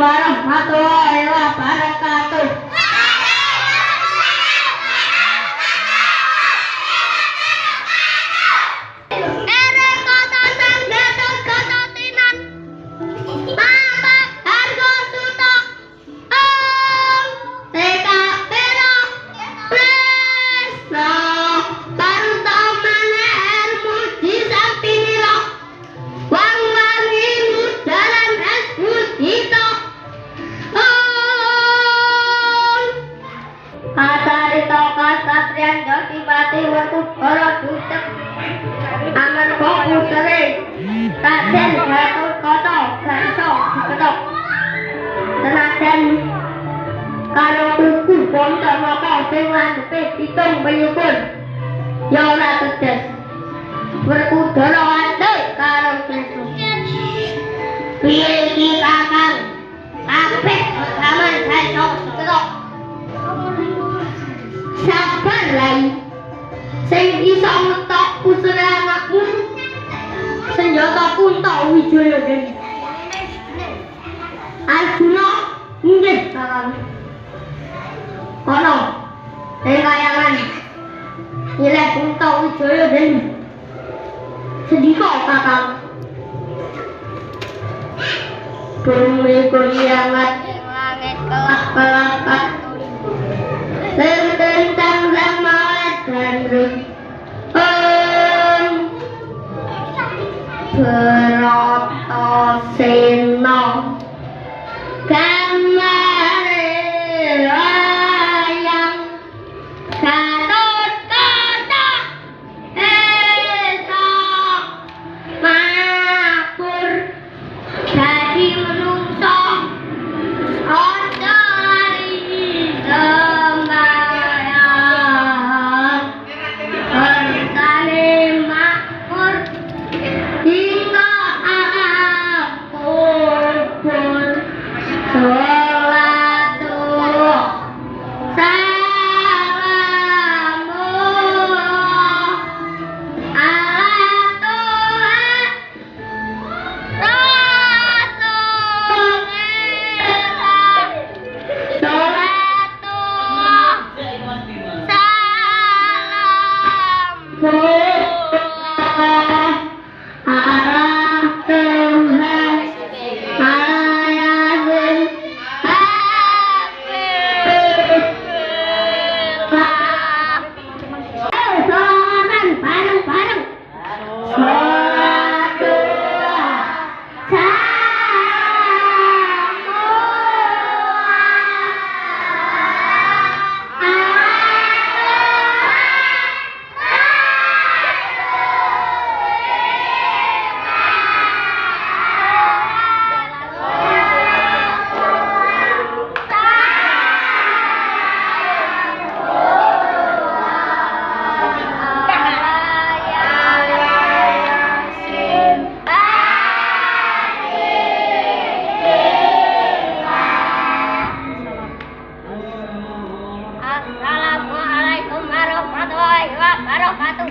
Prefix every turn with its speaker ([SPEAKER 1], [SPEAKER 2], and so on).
[SPEAKER 1] warahmatullahi wabarakatuh.
[SPEAKER 2] Erek kota Bye. Kasatrian jati mati waktu para dutek Aman fokus sering Raden Gatot Kaca Ganso diketok. Senajan Karo tuku bonto moko sing landhepe pitung peyupun Ya ora tedes Berkudara andek karo Kristo Piye iki kakang? Kabeh aman ganso usule anakmu senjata punta wijaya den Arjuna nggih. Kakang kono ing kayangan nilai punta wijaya den sedika kakang. Bumi goyangat langit kelak put off all sales. Nein. મારો માતું